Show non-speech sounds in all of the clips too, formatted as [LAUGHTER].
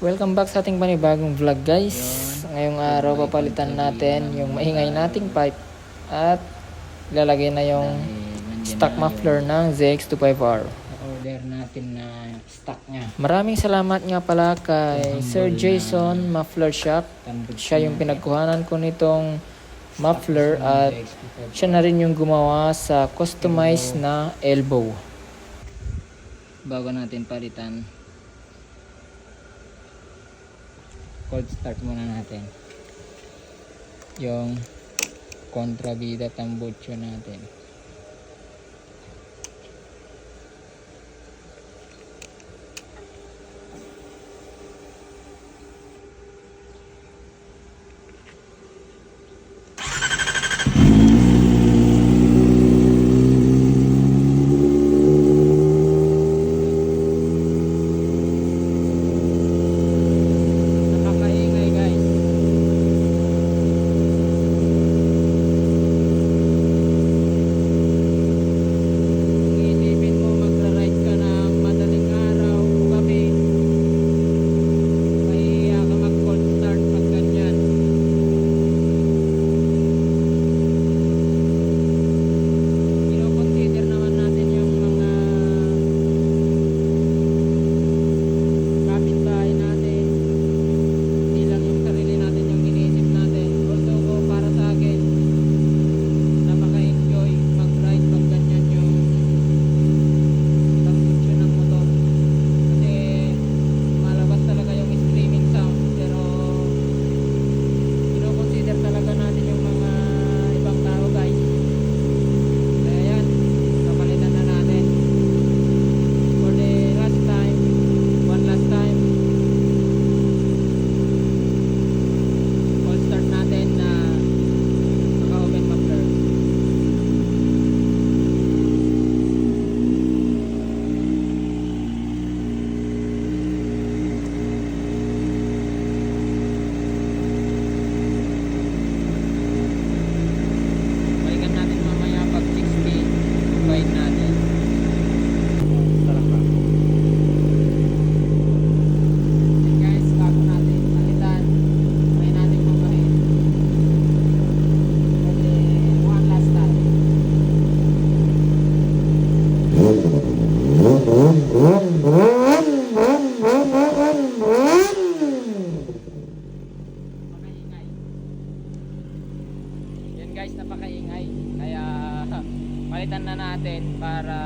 Welcome back sa ating panibagong vlog guys. Ngayong araw papalitan natin yung maingay nating pipe at lalagay na yung stock muffler ng ZX25R. order natin na stock niya. Maraming salamat nga pala kay Sir Jason Muffler Shop. Siya yung pinagkuhanan ko nitong muffler at siya na rin yung gumawa sa customized na elbow. bago natin palitan. Cold start muna natin. Yung kontrabida tambucho natin. Guys, napakaingay. Kaya [LAUGHS] palitan na natin para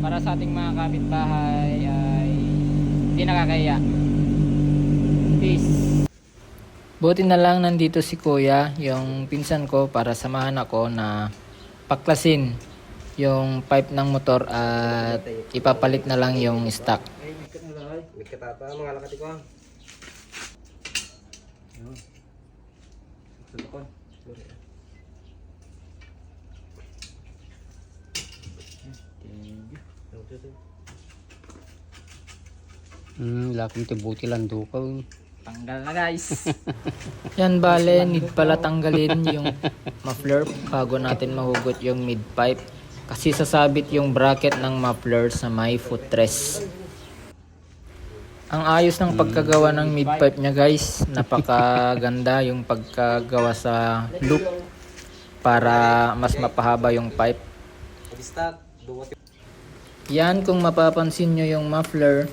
para sa ating mga kapitbahay ay hindi nakakaya. Peace. Buti na lang nandito si kuya, yung pinsan ko para samahan ako na paklasin yung pipe ng motor at ipapalit na lang yung stock. May katata, mga lakati ko. Yun. Sulukon. Sorry. Hmm, laking tibuti lang dukaw. Tanggal na guys. [LAUGHS] Yan bale, need pala tanggalin yung muffler bago natin mahugot yung mid pipe kasi sasabit yung bracket ng muffler sa may footrest. Ang ayos ng pagkagawa ng mid pipe niya guys, napakaganda [LAUGHS] yung pagkagawa sa loop para mas mapahaba yung pipe. Yan kung mapapansin nyo yung muffler,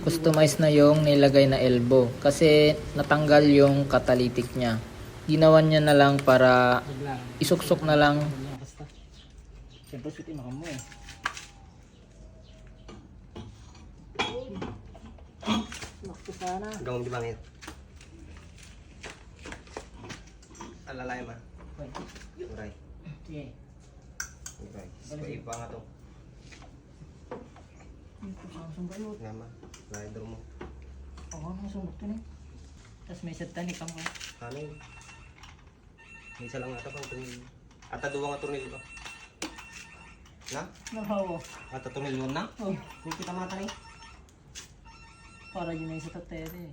customized na yung nilagay na elbow kasi natanggal yung catalytic niya. Ginawan niya na lang para isuksok na lang. Siyempre sweetie makamu eh. Sana. Gawang di bangit. Alalay ma. Uray. Sige. Uray. Spray pa nga to. Ito Samsung balot. Nga ma. Rider mo. Oo, nasumbok to ni. Tapos may set tani kamo. Ano yun? May isa lang ata pang tunil. Ata duwa nga tunil ba? Na? Nahawa. Ata tunil yun na? Oh, Hindi kita mata ni. Para yun ay sa tatere.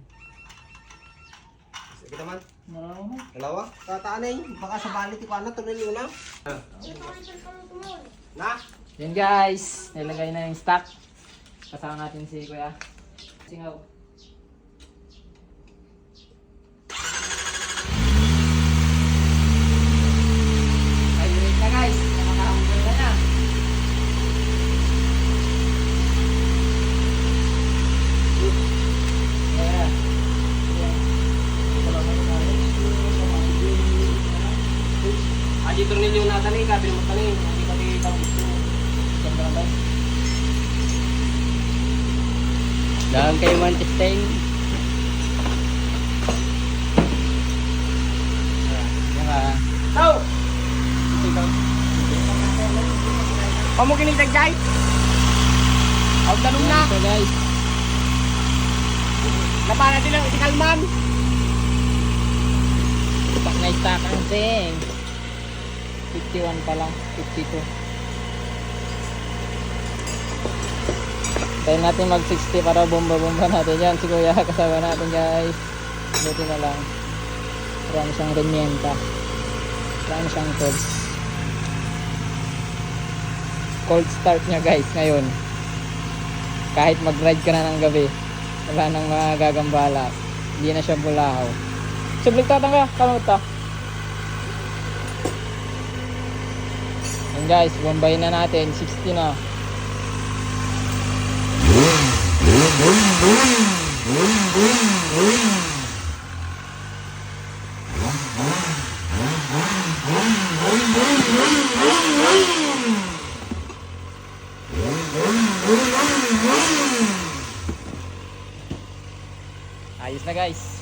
Sige naman. Narawa mo. Dalawa? Tataan eh. Baka sa balit ko na tunil yun na. Na? Yan guys, nilagay na yung stock. Kasama natin si Kuya. Singaw. Aji tornilyo na tani, kabil mo tani. Hindi ka di tang gusto. Ganda ba? Dahan kayo man testing. Tao! Pamugin ni guys. Out na na. Guys, Napana din ang itikalman. pag na-stack ang ting. 51 pa lang, 52. Tayo natin mag 60 para bomba-bomba natin yan. Si Kuya kasama natin guys. Buti na lang. Marami siyang remienta. Marami siyang cold. Cold start niya guys ngayon. Kahit mag-ride ka na ng gabi. Wala nang magagambala. Hindi na siya bulahaw. Sublik tatang ka, kamuta. Yan guys, bombayin na natin. 60 na. Ayos na guys.